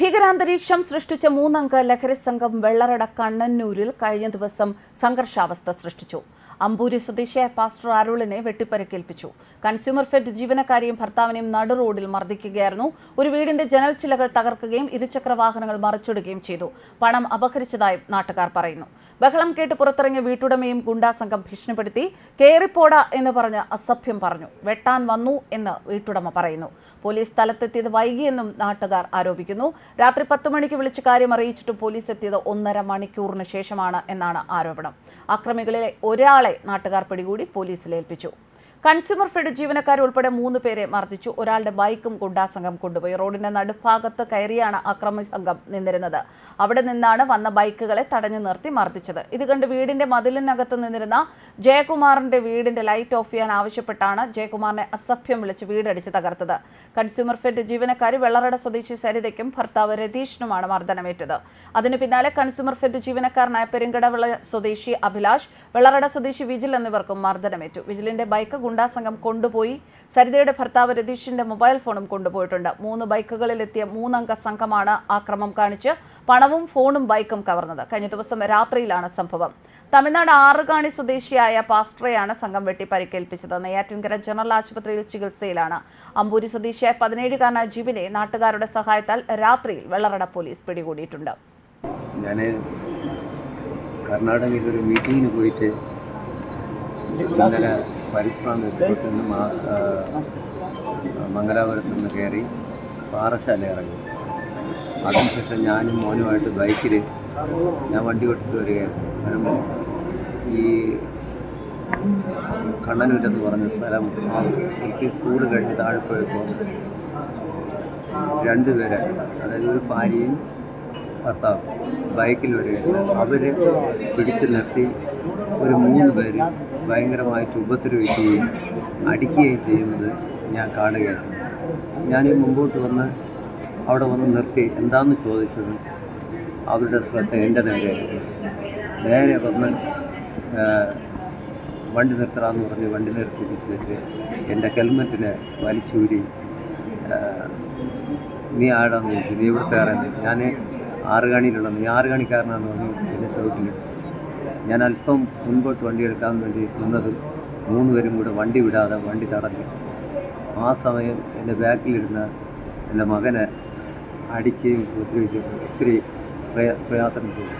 ഭീകരാന്തരീക്ഷം സൃഷ്ടിച്ച മൂന്നംഗ ലഹരി സംഘം വെള്ളറട കണ്ണന്നൂരിൽ കഴിഞ്ഞ ദിവസം സംഘർഷാവസ്ഥ സൃഷ്ടിച്ചു. അമ്പൂരി സ്വദേശിയായ പാസ്റ്റർ അരുളിനെ വെട്ടിപ്പരക്കേൽപ്പിച്ചു. കൺസ്യൂമർ ഫെഡ് ജീവനക്കാരെയും ഭർത്താവിനെയും നടു റോഡിൽ മർദ്ദിക്കുകയായിരുന്നു. ഒരു വീടിന്റെ ജനൽ ചിലകൾ തകർക്കുകയും ഇരുചക്ര വാഹനങ്ങൾ മറിച്ചിടുകയും ചെയ്തു. പണം അപഹരിച്ചതായും നാട്ടുകാർ പറയുന്നു. ബഹളം കേട്ട് പുറത്തിറങ്ങിയ വീട്ടുടമയും ഗുണ്ടാ സംഘം ഭീഷണിപ്പെടുത്തി കേറിപ്പോട എന്ന് പറഞ്ഞ് അസഭ്യം പറഞ്ഞു. വെട്ടാൻ വന്നു എന്ന് വീട്ടുടമ പറയുന്നു. പോലീസ് സ്ഥലത്തെത്തിയത് വൈകിയെന്നും നാട്ടുകാർ ആരോപിക്കുന്നു. രാത്രി പത്ത് മണിക്ക് വിളിച്ച് കാര്യം അറിയിച്ചിട്ടും പോലീസ് എത്തിയത് ഒന്നര മണിക്കൂറിന് ശേഷമാണ് എന്നാണ് ആരോപണം. അക്രമികളിലെ ഒരാളെ നാട്ടുകാർ പിടികൂടി പോലീസിൽ ഏൽപ്പിച്ചു. കൺസ്യൂമർ ഫെഡ് ജീവനക്കാർ ഉൾപ്പെടെ മൂന്ന് പേരെ മർദ്ദിച്ചു. ഒരാളുടെ ബൈക്കും ഗുണ്ടാ സംഘം കൊണ്ടുപോയി. റോഡിന്റെ നടുഭാഗത്ത് കയറിയാണ് അക്രമി സംഘം നിന്നിരുന്നത്. അവിടെ നിന്നാണ് വന്ന ബൈക്കുകളെ തടഞ്ഞു നിർത്തി മർദ്ദിച്ചത്. ഇത് കണ്ട് വീടിന്റെ മതിലിനകത്ത് നിന്നിരുന്ന ജയകുമാറിന്റെ വീടിന്റെ ലൈറ്റ് ഓഫ് ചെയ്യാൻ ആവശ്യപ്പെട്ടാണ് ജയകുമാറിനെ അസഭ്യം വിളിച്ച് വീടടിച്ച് തകർത്തത്. കൺസ്യൂമർ ഫെഡ് ജീവനക്കാരി വെള്ളറട സ്വദേശി സരിതയ്ക്കും ഭർത്താവ് രതീഷിനുമാണ് മർദ്ദനമേറ്റത്. അതിന് പിന്നാലെ കൺസ്യൂമർ ഫെഡ് ജീവനക്കാരനായ പെരുങ്കടവിള സ്വദേശി അഭിലാഷ് വെള്ളറട സ്വദേശി വിജിൽ എന്നിവർക്കും മർദ്ദനമേറ്റു. വിജിലിന്റെ ബൈക്ക് ഗുണ്ടാ സംഘം കൊണ്ടുപോയി. സരിതയുടെ ഭർത്താവ് രതീഷിന്റെ മൊബൈൽ ഫോണും കൊണ്ടുപോയിട്ടുണ്ട്. മൂന്ന് ബൈക്കുകളിലെത്തിയ മൂന്നംഗ സംഘമാണ് ആക്രമം കാണിച്ച് പണവും ഫോണും ബൈക്കും കവർന്നത്. കഴിഞ്ഞ ദിവസം രാത്രിയിലാണ് സംഭവം. തമിഴ്നാട് ആറുകാണി സ്വദേശിയായ പാസ്റ്ററെയാണ് സംഘം വെട്ടി പരിക്കേൽപ്പിച്ചത് നെയ്യാറ്റിൻകര ജനറൽ ആശുപത്രിയിൽ ചികിത്സയിലാണ്. അമ്പൂരി സ്വദേശിയായ പതിനേഴുകാരനായ ജിബിനെ നാട്ടുകാരുടെ സഹായത്താൽ രാത്രിയിൽ വെള്ളറട പോലീസ് പിടികൂടിയിട്ടുണ്ട്. ഞാൻ കർണാടകയിൽ ഒരു മീറ്റിങ്ങിന് പോയിട്ട് ഇന്നലെ പരിശ്രമം എക്സ്പ്രസ് ആ, മംഗലാപുരത്ത് നിന്ന് കയറി പാറശാല ഇറങ്ങി അതിനുശേഷം ഞാനും മോനുമായിട്ട് ബൈക്കിൽ ഞാൻ വണ്ടി ഓടിച്ചിട്ട് വരികയായിരുന്നു. വരുമ്പോൾ ഈ കണ്ണനൂരെന്ന് പറഞ്ഞ സ്ഥലം എനിക്ക് പി സ്കൂൾ കഴിഞ്ഞ് താഴെ പോയപ്പോൾ രണ്ടുപേരെ അതായത് ഒരു ഭാര്യയും ഭർത്താവ് ബൈക്കിൽ വരികയായിരുന്നു. അവർ പിടിച്ചു നിർത്തി ഒരു മൂന്ന് പേര് ഭയങ്കരമായിട്ട് ഉപദ്രവിക്കുകയും അടിക്കുകയും ചെയ്യുന്നത് ഞാൻ കാണുകയാണ്. ഞാൻ മുമ്പോട്ട് വന്ന് അവിടെ വന്ന് നിർത്തി. എന്താണെന്ന് ചോദിച്ചത്? അവരുടെ ശ്രദ്ധ എന്റെ നേരെ നേരെ വന്ന് വണ്ടി നിർത്തണമെന്ന് പറഞ്ഞ് വണ്ടി നിർത്തിപ്പിച്ചിട്ട് എന്റെ ഹെൽമെറ്റിനെ വലിച്ചൂരി നീ ആടാന്ന് ചോദിച്ചു? നീ ഇവിടുത്തെ ആരാന്ന് ഞാൻ ആറുകാണിയിലുള്ള നീ ആറുകാണിക്കാരനാണെന്ന് പറഞ്ഞു എന്റെ ചോട്ടിൽ ഞാൻ അല്പം മുൻപോട്ട് വണ്ടി എടുക്കാൻ വേണ്ടി നിന്നത്. മൂന്ന് പേരും കൂടെ വണ്ടി വിടാതെ വണ്ടി തടഞ്ഞു. ആ സമയം എന്റെ ബാക്കിലിരുന്ന എന്റെ മകനെ അടിക്കുകയും ഉപദ്രവിക്കുകയും ഒത്തിരി പ്രയാ പ്രയാസം ചെയ്തു.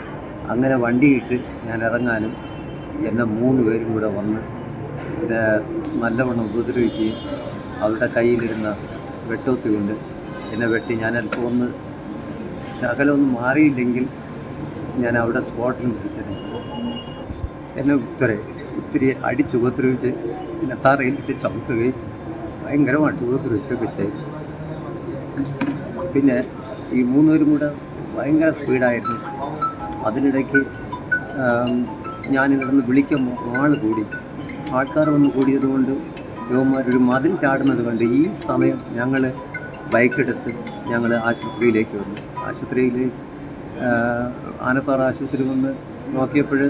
അങ്ങനെ വണ്ടിയിട്ട് ഞാൻ ഇറങ്ങാനും എന്നെ മൂന്ന് പേരും കൂടെ വന്ന് എന്നെ നല്ലവണ്ണം ഉപദ്രവിക്കുകയും അവരുടെ കയ്യിലിരുന്ന വെട്ടോത്തി കൊണ്ട് എന്നെ വെട്ടി ഞാൻ അല്പം ഒന്ന് ശകലമൊന്ന് മാറിയില്ലെങ്കിൽ ഞാൻ അവിടെ സ്പോട്ടിൽ വിളിച്ചത്. എന്നെ ഇത്തിരി ഉപദ്രവിച്ച് പിന്നെ എന്നെ തറയിലിട്ട് ചവിട്ടുകയും ഭയങ്കരമായിട്ട് ഉപദ്രവിക്കുകയൊക്കെ ചെയ്തു. പിന്നെ ഈ മൂന്നുപേരും കൂടെ ഭയങ്കര സ്പീഡായിരുന്നു അതിനിടയ്ക്ക് ഞാൻ ഇവിടുന്ന് വിളിക്കുമ്പോൾ ആൾ കൂടി. ആൾക്കാർ വന്ന് കൂടിയത് കൊണ്ട് യുവന്മാരൊരു മതിൽ ചാടുന്നത് കൊണ്ട് ഈ സമയം ഞങ്ങൾ ബൈക്കെടുത്ത് ഞങ്ങൾ ആശുപത്രിയിലേക്ക് വന്നു. ആശുപത്രിയിൽ ആനപ്പാറ ആശുപത്രി വന്ന് നോക്കിയപ്പോൾ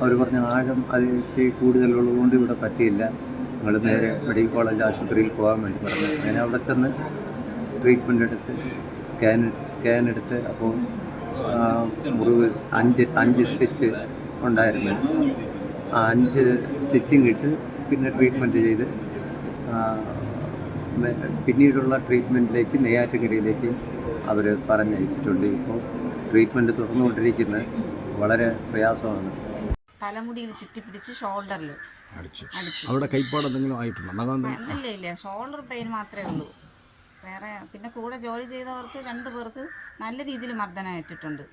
അവർ പറഞ്ഞ ആഴം അതിൽ കൂടുതലുള്ളതുകൊണ്ട് ഇവിടെ പറ്റിയില്ല. നിങ്ങൾ നേരെ മെഡിക്കൽ കോളേജ് ആശുപത്രിയിൽ പോകാൻ വേണ്ടി പറഞ്ഞു. അങ്ങനെ അവിടെ ചെന്ന് ട്രീറ്റ്മെന്റ് എടുത്ത് സ്കാൻ സ്കാൻ എടുത്ത് അപ്പോൾ മുറിവ് അഞ്ച് അഞ്ച് സ്റ്റിച്ച് ഉണ്ടായിരുന്നു. ആ അഞ്ച് സ്റ്റിച്ചിങ് ഇട്ട് പിന്നെ ട്രീറ്റ്മെന്റ് ചെയ്ത് പിന്നീടുള്ള ട്രീറ്റ്മെന്റിലേക്ക് നെയ്യാറ്റിൻകരയിലേക്ക് അവർ പറഞ്ഞയച്ചിട്ടുണ്ട്. ഇപ്പോൾ ട്രീറ്റ്മെന്റ് തുറന്നുകൊണ്ടിരിക്കുന്നത് വളരെ പ്രയാസമാണ്. തലമുടിയിൽ ചുറ്റിപ്പിടിച്ച് ഷോൾഡറിൽ അടിച്ചു. അവിടെ കൈപ്പാട് എന്തെങ്കിലും ആയിട്ടുണ്ടോ? ഇല്ല ഇല്ല. ഷോൾഡർ പെയിൻ മാത്രമേ ഉള്ളൂ. വേറെ പിന്നെ കൂടെ ജോലി ചെയ്തവർക്ക് രണ്ടു പേർക്ക് നല്ല രീതിയിൽ മർദ്ദനം ഏറ്റിട്ടുണ്ട്.